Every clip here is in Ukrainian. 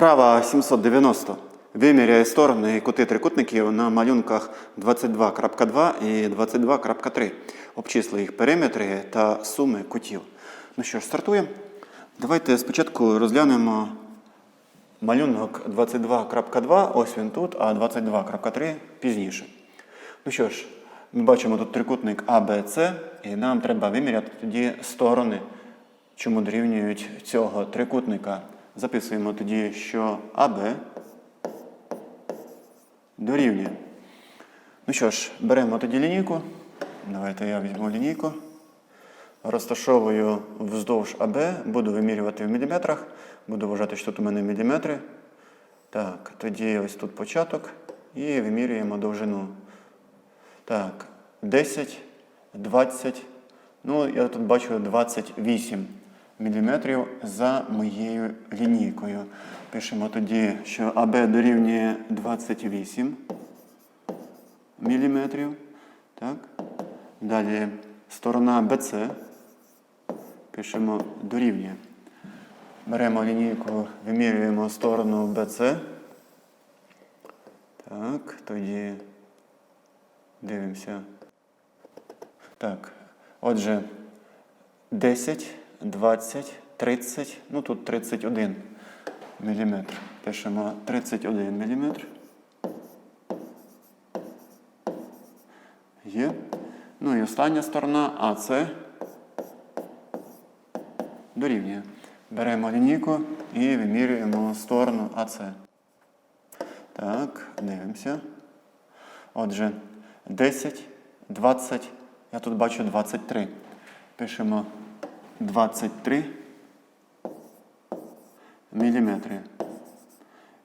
Вправа 790. Виміряє сторони і кути трикутників на малюнках 22.2 і 22.3. Обчисли їх периметри та суми кутів. Ну що ж, стартуємо. Давайте спочатку розглянемо малюнок 22.2. Ось він тут, а 22.3 пізніше. Ну що ж, ми бачимо тут трикутник ABC, і нам треба виміряти тоді сторони, чому дорівнюють цього трикутника. Записуємо тоді, що АБ дорівнює. Ну що ж, беремо тоді лінійку. Давайте я візьму лінійку. Розташовую вздовж АБ, буду вимірювати в міліметрах. Буду вважати, що тут у мене міліметри. Так, тоді ось тут початок. І вимірюємо довжину. Так, 10, 20. Ну, я тут бачу 28 мм за моєю лінійкою. Пишемо тоді, що АБ дорівнює 28 мм. Так. Далі сторона БЦ. Пишемо дорівнює. Беремо лінійку, вимірюємо сторону БЦ. Так, тоді дивимося. Так, отже, 10, 20, 30, ну тут 31 мм. Пишемо 31 мм. Є. Ну і остання сторона АЦ дорівнює. Беремо лінійку і вимірюємо сторону АЦ. Так, дивимося. Отже, 10, 20, я тут бачу 23. Пишемо 23 міліметри.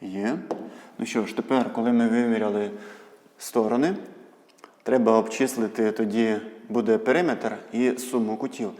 Є. Ну що ж, тепер, коли ми виміряли сторони, треба обчислити тоді буде периметр і суму кутів.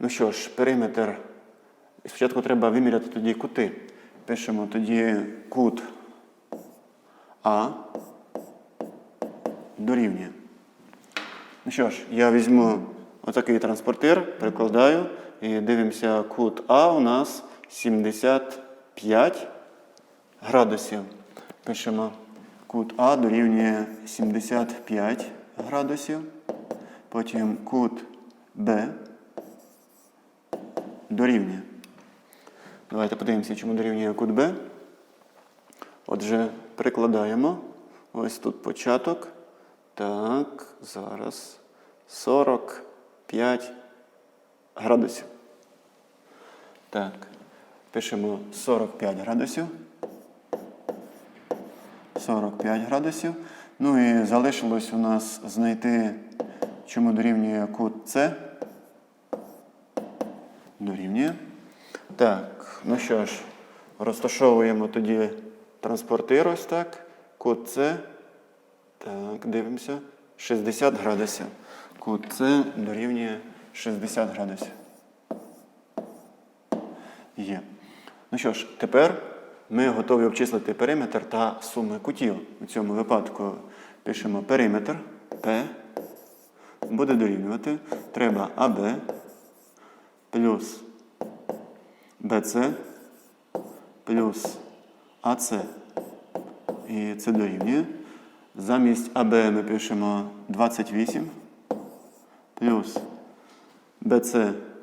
Ну що ж, периметр. Спочатку треба виміряти тоді кути. Пишемо тоді кут А дорівнює. Ну що ж, я візьму отакий транспортир, прикладаю і дивимося, кут А у нас 75 градусів. Пишемо кут А дорівнює 75 градусів. Потім кут Б дорівнює. Давайте подивимося, чому дорівнює кут Б. Отже, прикладаємо. Ось тут початок. Так, зараз 45 градусів. Так, пишемо 45 градусів. 45 градусів. Ну і залишилось у нас знайти, чому дорівнює кут С. Дорівнює. Так, ну що ж, розташовуємо тоді транспортир ось так. Кут С. Так, дивимося. 60 градусів. Кут С дорівнює 60 градусів. Є. Ну що ж, тепер ми готові обчислити периметр та суми кутів. У цьому випадку пишемо периметр P буде дорівнювати. Треба АБ плюс БЦ плюс АЦ. І це дорівнює. Замість АБ ми пишемо 28 плюс БЦ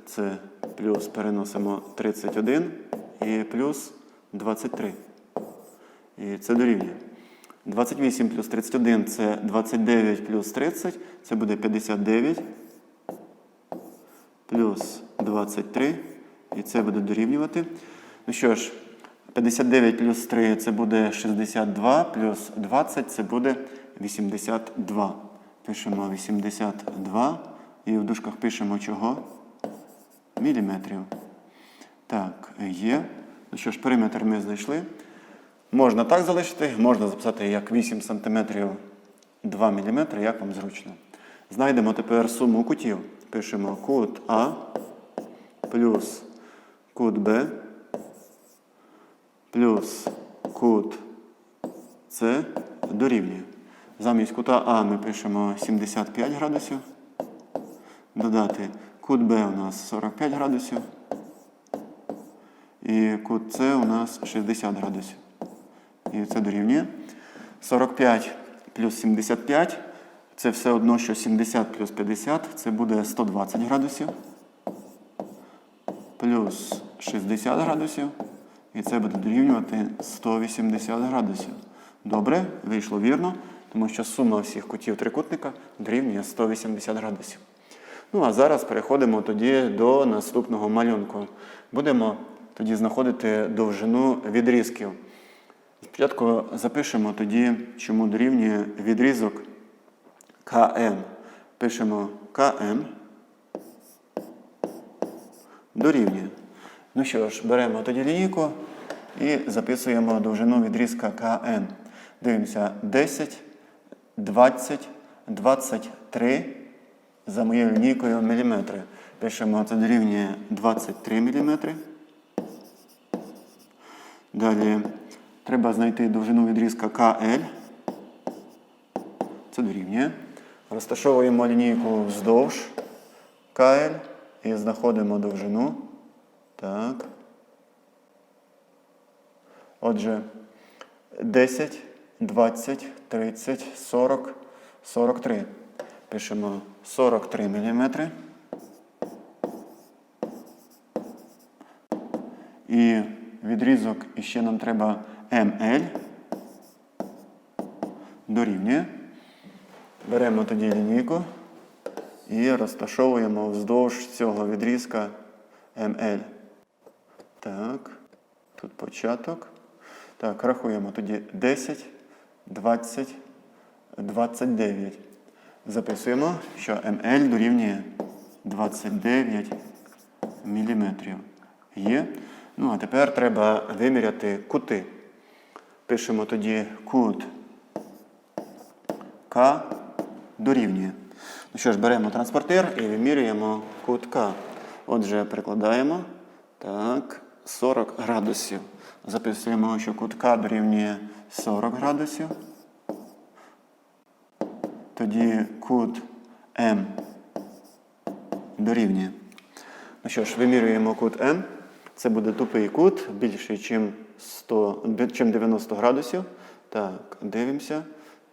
це плюс переносимо 31 і плюс 23. І це дорівнює. 28 плюс 31 це 29 плюс 30, це буде 59 плюс 23. І це буде дорівнювати. Ну що ж, 59 плюс 3 це буде 62, плюс 20 це буде 82. Пишемо 82 і в дужках пишемо чого? Міліметрів. Так, є. Ну що ж, периметр ми знайшли. Можна так залишити, можна записати як 8 см 2 мм, як вам зручно. Знайдемо тепер суму кутів. Пишемо кут А плюс кут Б плюс кут С дорівнює. Замість кута А ми пишемо 75 градусів. Додати кут Б у нас 45 градусів. І кут С у нас 60 градусів. І це дорівнює. 45 плюс 75 це все одно, що 70 плюс 50 це буде 120 градусів. Плюс 60 градусів. І це буде дорівнювати 180 градусів. Добре, вийшло вірно, тому що сума всіх кутів трикутника дорівнює 180 градусів. Ну а зараз переходимо тоді до наступного малюнку. Будемо тоді знаходити довжину відрізків. Спочатку запишемо тоді, чому дорівнює відрізок КМ. Пишемо КМ дорівнює. Ну що ж, беремо тоді лінійку і записуємо довжину відрізка КН. Дивимося 10, 20, 23 за моєю лінійкою міліметри. Пишемо, це дорівнює 23 міліметри. Далі треба знайти довжину відрізка КЛ. Це дорівнює. Розташовуємо лінійку вздовж КЛ і знаходимо довжину. Так. Отже, 10, 20, 30, 40, 43. Пишемо 43 мм. І відрізок іще нам треба МЛ. Дорівнює. Беремо тоді лінійку і розташовуємо вздовж цього відрізка МЛ. Так, тут початок. Так, рахуємо тоді 10, 20, 29. Записуємо, що МЛ дорівнює 29 мм. Є. Ну, а тепер треба виміряти кути. Пишемо тоді кут К дорівнює. Ну що ж, беремо транспортир і вимірюємо кут К. Отже, прикладаємо. Так, 40 градусів. Записуємо, що кут К дорівнює 40 градусів. Тоді кут М дорівнює. Ну що ж, вимірюємо кут М. Це буде тупий кут, більший, ніж 100, чим 90 градусів. Так, дивимося.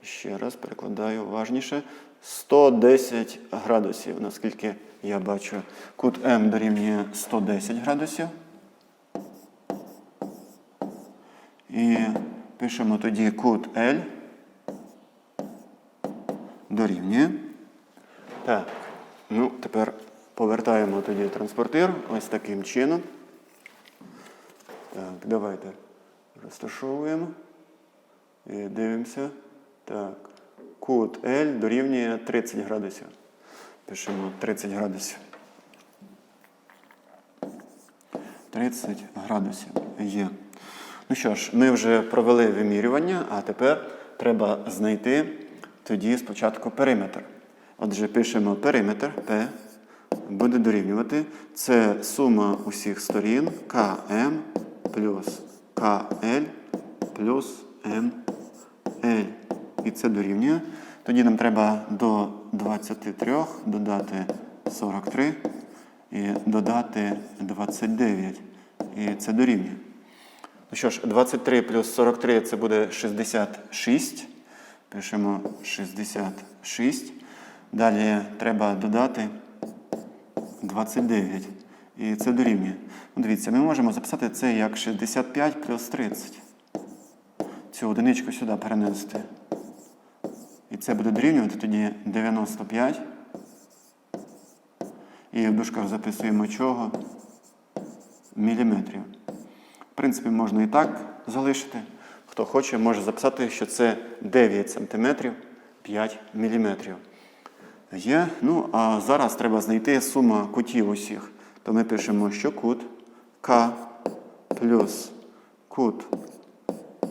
Ще раз перекладаю уважніше. 110 градусів, наскільки я бачу. Кут М дорівнює 110 градусів. І пишемо тоді кут L дорівнює. Так, ну тепер повертаємо тоді транспортир ось таким чином. Так, давайте розташовуємо і дивимося. Так, кут L дорівнює 30 градусів. Пишемо 30 градусів. 30 градусів є. Ну що ж, ми вже провели вимірювання, а тепер треба знайти тоді спочатку периметр. Отже, пишемо периметр P буде дорівнювати. Це сума усіх сторін КМ плюс КЛ плюс МЛ. І це дорівнює. Тоді нам треба до 23 додати 43 і додати 29. І це дорівнює. Ну що ж, 23 плюс 43 це буде 66. Пишемо 66. Далі треба додати 29. І це дорівнює. Дивіться, ми можемо записати це як 65 плюс 30. Цю одиничку сюди перенести. І це буде дорівнювати тоді 95. І в дужках записуємо чого? Міліметрів. В принципі, можна і так залишити. Хто хоче, може записати, що це 9 см 5 мм. Є. Ну, а зараз треба знайти сума кутів усіх. То ми пишемо, що кут К плюс кут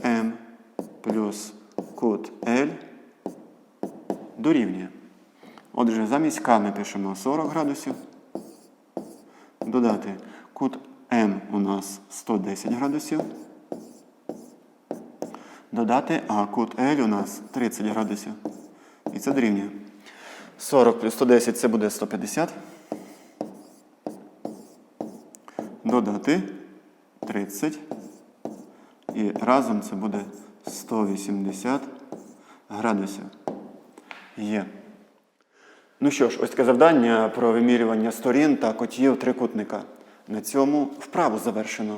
М плюс кут L дорівнює. Отже, замість К ми пишемо 40 градусів. Додати кут М у нас 110 градусів. Додати, а кут L у нас 30 градусів. І це дорівнює. 40 плюс 110 це буде 150. Додати 30. І разом це буде 180 градусів. Є. Ну що ж, ось таке завдання про вимірювання сторін та котів трикутника. На цьому вправу завершено.